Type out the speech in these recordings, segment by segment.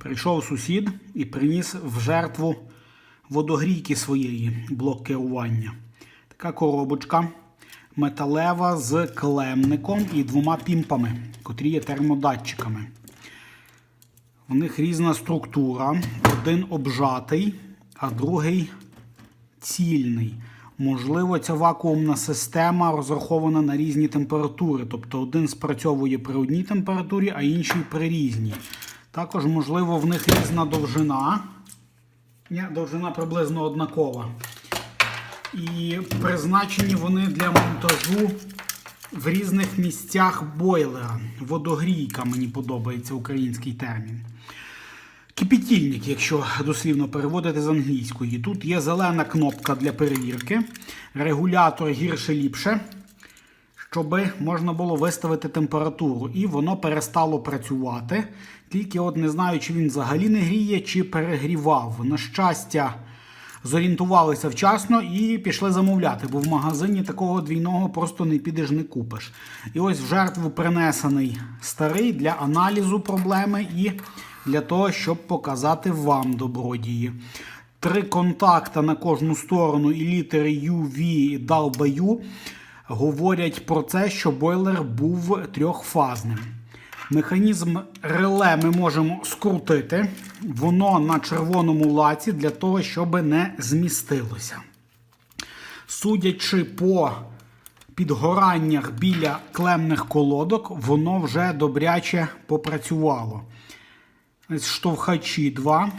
Прийшов сусід і приніс в жертву водогрійки своєї блок керування. Така коробочка металева з клемником і двома пімпами, котрі є термодатчиками. В них різна структура. Один обжатий, а другий цільний. Можливо, ця вакуумна система розрахована на різні температури. Тобто один спрацьовує при одній температурі, а інший при різній. Також, можливо, в них різна довжина. Ні, довжина приблизно однакова. І призначені вони для монтажу в різних місцях бойлера. Водогрійка мені подобається український термін. Кипітільник, якщо дослівно переводити з англійської. Тут є зелена кнопка для перевірки, регулятор гірше-ліпше, щоб можна було виставити температуру. І воно перестало працювати. Тільки от не знаю, чи він взагалі не гріє, чи перегрівав. На щастя, зорієнтувалися вчасно і пішли замовляти, бо в магазині такого двійного просто не підеш, не купиш. І ось в жертву принесений старий для аналізу проблеми і для того, щоб показати вам добродії. Три контакта на кожну сторону і літери UV і W говорять про це, що бойлер був трьохфазним. Механізм реле ми можемо скрутити. Воно на червоному лаці для того, щоб не змістилося. Судячи по підгораннях біля клемних колодок, воно вже добряче попрацювало. Штовхачі 2.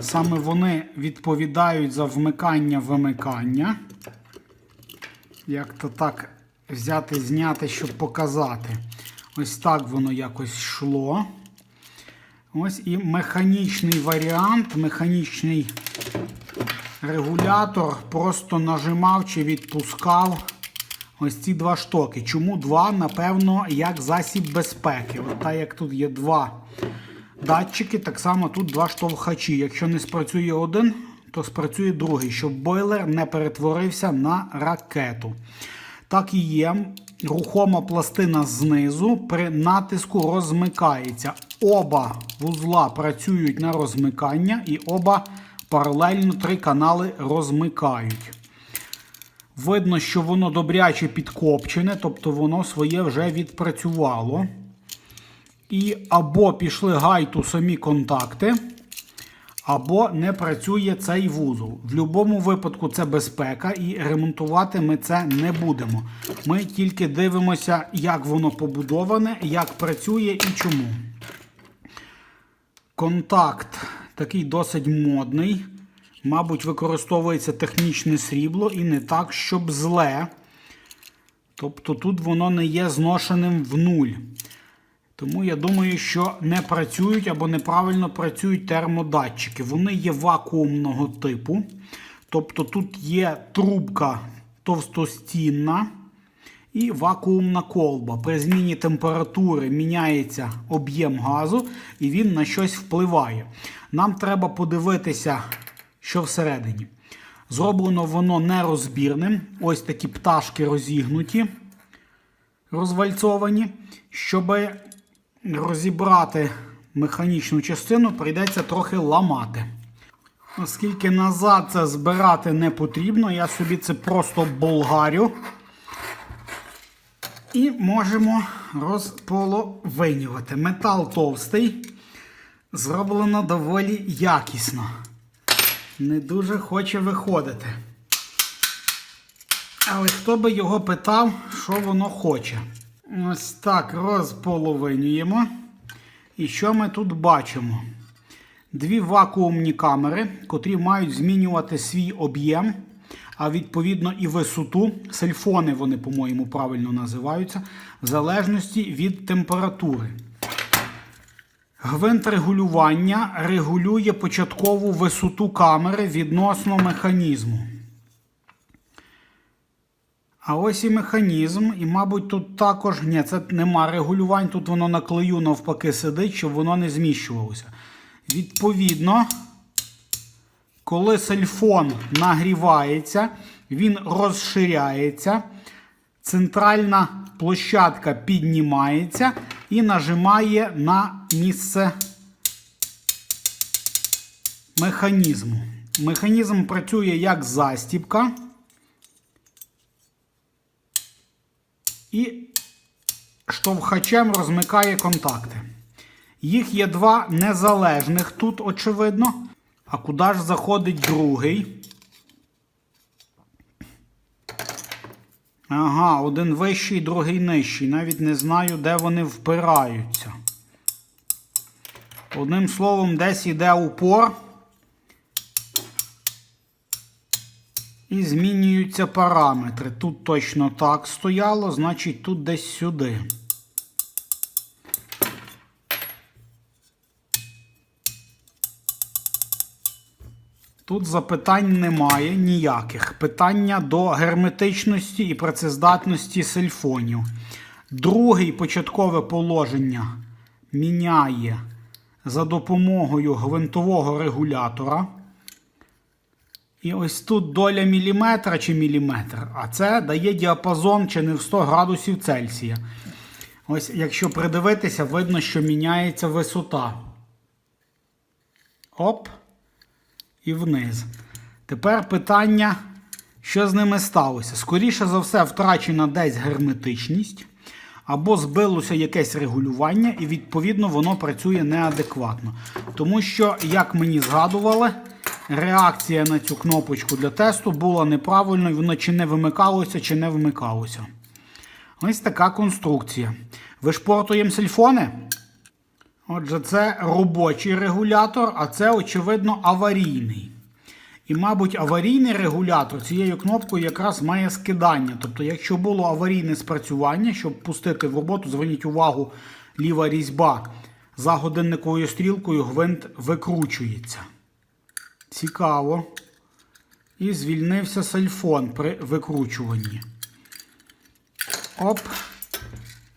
Саме вони відповідають за вмикання-вимикання. Як то так взяти, зняти, щоб показати. Ось так воно якось йшло. Ось і механічний варіант, механічний регулятор просто нажимав чи відпускав ось ці два штоки. Чому два? Напевно, як засіб безпеки. От так як тут є два датчики, так само тут два штовхачі. Якщо не спрацює один, то спрацює другий, щоб бойлер не перетворився на ракету. Так і є. Рухома пластина знизу при натиску розмикається. Оба вузла працюють на розмикання, і оба паралельно три канали розмикають. Видно, що воно добряче підкопчене, тобто воно своє вже відпрацювало. І або пішли гайту самі контакти, або не працює цей вузол. В будь-якому випадку це безпека, і ремонтувати ми це не будемо. Ми тільки дивимося, як воно побудоване, як працює і чому. Контакт такий досить модний. Мабуть, використовується технічне срібло і не так, щоб зле. Тобто тут воно не є зношеним в нуль. Тому я думаю, що не працюють або неправильно працюють термодатчики. Вони є вакуумного типу. Тобто тут є трубка товстостінна і вакуумна колба. При зміні температури міняється об'єм газу і він на щось впливає. Нам треба подивитися, що всередині. Зроблено воно нерозбірним. Ось такі пташки розігнуті, розвальцовані. Щоб розібрати механічну частину, прийдеться трохи ламати. Оскільки назад це збирати не потрібно, я собі це просто болгарю. І можемо розполовинювати. Метал товстий, зроблено доволі якісно. Не дуже хоче виходити. Але хто би його питав, що воно хоче. Ось так розполовинюємо. І що ми тут бачимо? Дві вакуумні камери, котрі мають змінювати свій об'єм, а відповідно і висоту. Сельфони вони, по-моєму, правильно називаються, в залежності від температури. Гвинт регулювання регулює початкову висоту камери відносно механізму. А ось і механізм, і, мабуть, тут також ні, це нема регулювань, тут воно на клею навпаки сидить, щоб воно не зміщувалося. Відповідно, коли сельфон нагрівається, він розширяється, центральна площадка піднімається і нажимає на місце механізму. Механізм працює як застібка. І штовхачем розмикає контакти. Їх є два незалежних тут, очевидно. А куди ж заходить другий? Ага, один вищий, другий нижчий. Навіть не знаю, де вони впираються. Одним словом, десь йде упор. І змінюються параметри. Тут точно так стояло, значить тут десь сюди. Тут запитань немає ніяких. Питання до герметичності і працездатності сельфонів. Другий початкове положення міняє за допомогою гвинтового регулятора. І ось тут доля міліметра чи міліметр, а це дає діапазон чи не в 100 градусів Цельсія. Ось, якщо придивитися, видно, що міняється висота. Оп. І вниз. Тепер питання, що з ними сталося? Скоріше за все, втрачена десь герметичність, або збилося якесь регулювання, і, відповідно, воно працює неадекватно. Тому що, як мені згадували, реакція на цю кнопочку для тесту була неправильною, воно чи не вимикалося, чи не вмикалося. Ось така конструкція. Вишпортуємо сельфони. Отже, це робочий регулятор, а це, очевидно, аварійний. І, мабуть, аварійний регулятор цією кнопкою якраз має скидання. Тобто, якщо було аварійне спрацювання, щоб пустити в роботу, зверніть увагу, ліва різьба за годинниковою стрілкою гвинт викручується. Цікаво. І звільнився сельфон при викручуванні. Оп,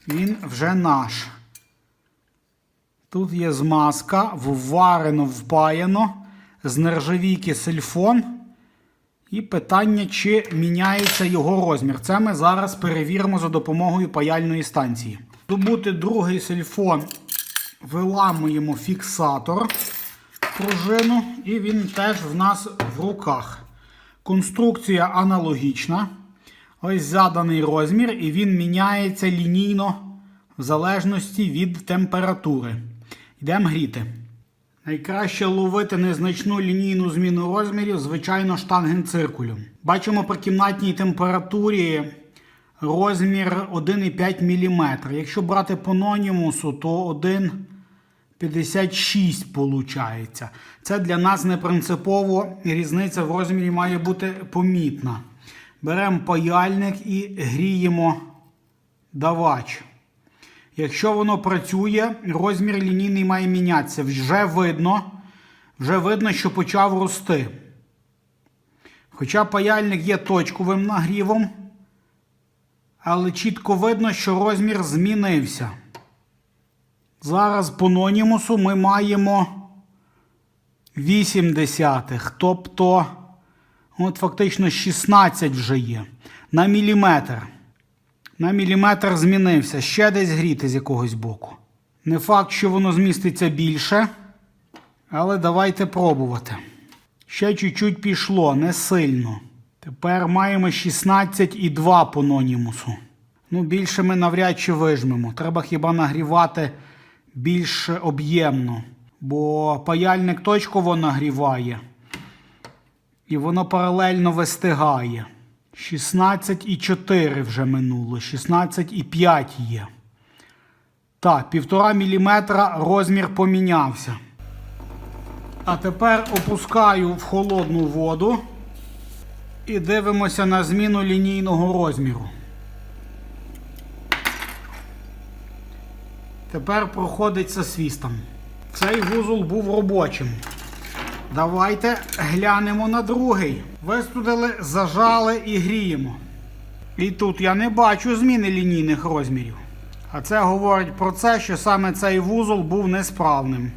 він вже наш. Тут є змазка, вварено, впаяно, з нержавійки сельфон. І питання, чи міняється його розмір. Це ми зараз перевіримо за допомогою паяльної станції. Добути другий сельфон, виламуємо фіксатор пружину, і він теж в нас в руках. Конструкція аналогічна. Ось заданий розмір, і він міняється лінійно в залежності від температури. Йдемо гріти. Найкраще ловити незначну лінійну зміну розмірів, звичайно, штангенциркулем. Бачимо при кімнатній температурі розмір 1,5 мм. Якщо брати по нонімусу, то 1,56 виходить. Це для нас не принципово, різниця в розмірі має бути помітна. Беремо паяльник і гріємо давач. Якщо воно працює, розмір лінійний має мінятися. Вже видно, вже видно, що почав рости. Хоча паяльник є точковим нагрівом, але чітко видно, що розмір змінився. Зараз по нонімусу ми маємо 8 десятих, тобто, от фактично 16 вже є на міліметр. На міліметр змінився. Ще десь гріти з якогось боку. Не факт, що воно зміститься більше. Але давайте пробувати. Ще чуть-чуть пішло, не сильно. Тепер маємо 16,2 по нонімусу. Ну, більше ми навряд чи вижмемо. Треба хіба нагрівати більш об'ємно. Бо паяльник точково нагріває. І воно паралельно вистигає. 16,4 вже минуло, 16,5 є. Так, 1,5 мм розмір помінявся. А тепер опускаю в холодну воду і дивимося на зміну лінійного розміру. Тепер проходиться свістом. Цей вузол був робочим. Давайте глянемо на другий. Вистудили, зажали і гріємо. І тут я не бачу зміни лінійних розмірів. А це говорить про це, що саме цей вузол був несправним.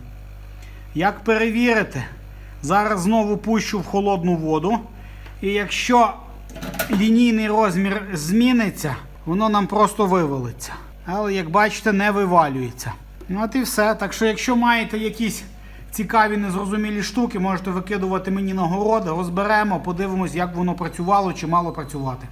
Як перевірити? Зараз знову пущу в холодну воду. І якщо лінійний розмір зміниться, воно нам просто вивалиться. Але, як бачите, не вивалюється. Ну от і все. Так що, якщо маєте якісь цікаві незрозумілі штуки, можете викидувати мені нагороди, розберемо, подивимось, як воно працювало чи мало працювати.